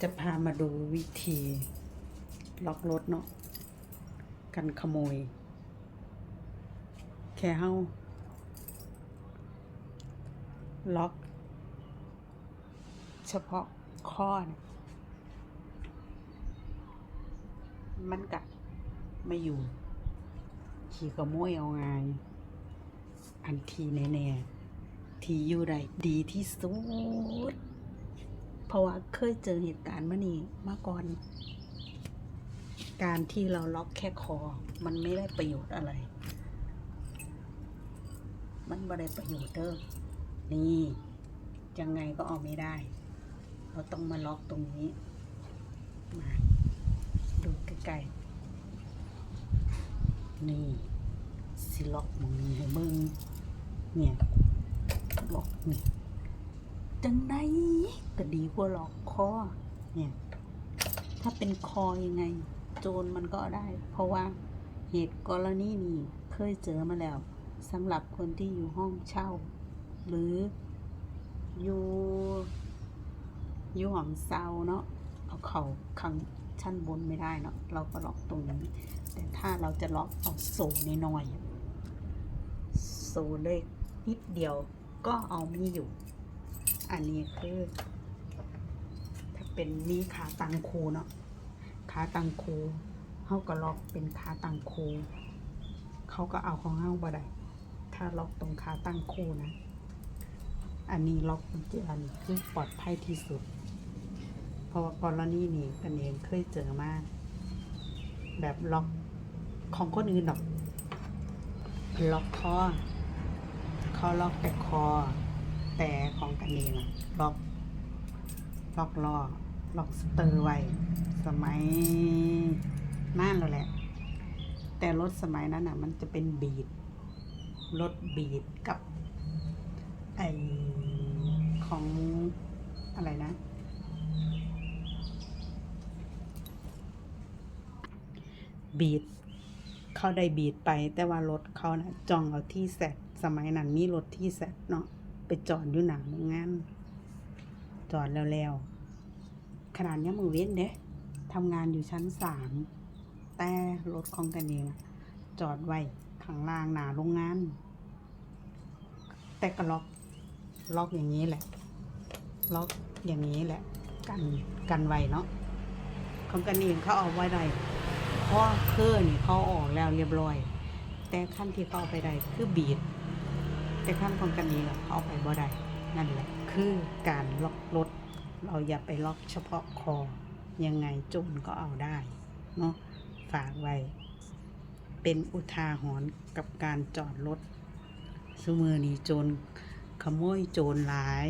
จะพามาดูวิธีล็อกรถเนาะกันขโมย แค่เฮาล็อก เฉพาะข้อมันกะไม่อยู่ ขี่ขโมยเอาไงาอันทีแน่ๆ ที่อยู่ได้ดีที่สุด เพราะว่าเคยเจอเหตุการณ์มานี่มาก่อน การที่เราล็อกแค่คอ มันไม่ได้ประโยชน์อะไร มันไม่ได้ประโยชน์เด้อนี่ยังไงก็เอาไม่ได้ เราต้องมาล็อกตรงนี้ มาดูใกล้ๆนี่สิล็อกมองนี้ให้มึงเนี่ยล็อกนี่จังได ก็ดีกว่าหลอกคอเนี่ยถ้าเป็นคอยังไง โจรมันก็ได้ เพราะว่าเหตุกรณีนี้เคยเจอมาแล้วสำหรับคนที่อยู่ห้องเช่า หรืออยู่อยู่ห้องเซาเนาะเอาเขาข้างชั้นบนไม่ได้เนาะเราก็ล็อกตรงนี้ แต่ถ้าเราจะล็อกเอาโซ่น้อยโซ่เล็กนิดเดียวก็เอาไม่อยู่ อันนี้คือ เป็นมีขาตังคูเนาะขาตังคูเขาก็ล็อกเป็นขาตังคูเขาก็เอาของเฮาบ่ได้ถ้าล็อกตรงขาตังคูนะ อันนี้ล็อกกุญแจอันคือปลอดภัยที่สุด เพราะว่ากรณีนี้กันเองเคยเจอมาก แบบล็อกของคนอื่นหรอก ล็อกคอเขาล็อกแต่คอ แต่ของกันเองอะล็อก ล็อกล้อ ล็อกสเตอร์ไว้ สมัยนั่นแล้วแหละ แต่รถสมัยนั้นอะ มันจะเป็นบีดรถบีดกับไอของอะไรนะ บีดเขาได้บีดไป แต่ว่ารถเขานะจองเอาที่แซดสมัยนั้นมีรถที่แซดเนาะไปจอดอยู่หนาโรงงานจอดแล้วแล้ว ขนาดนี้มือเว้นเด้ทำงานอยู่ชั้นสามแต่รถของกันเองจอดไว้ข้างล่างหนาโรงงาน แต่ก็ล็อกล็อกอย่างนี้แหละ ล็อกอย่างนี้แหละ กันกันไว้เนาะของกันเองเขาเอาไว้ได้เพราะเครื่องนี่เขาออกแล้วเรียบร้อย แต่ขั้นที่เขาเอาไปได้คือบีดแต่ขั้นของกันเองอะเอาไปบ่ได้นั่นแหละ คือการล็อกรถ เราอย่าไปล็อกเฉพาะคอ ยังไงโจรก็เอาได้เนาะฝากไว้ เป็นอุทาหรณ์กับการจอดรถสมือนี้โจรขโมยโจรหลาย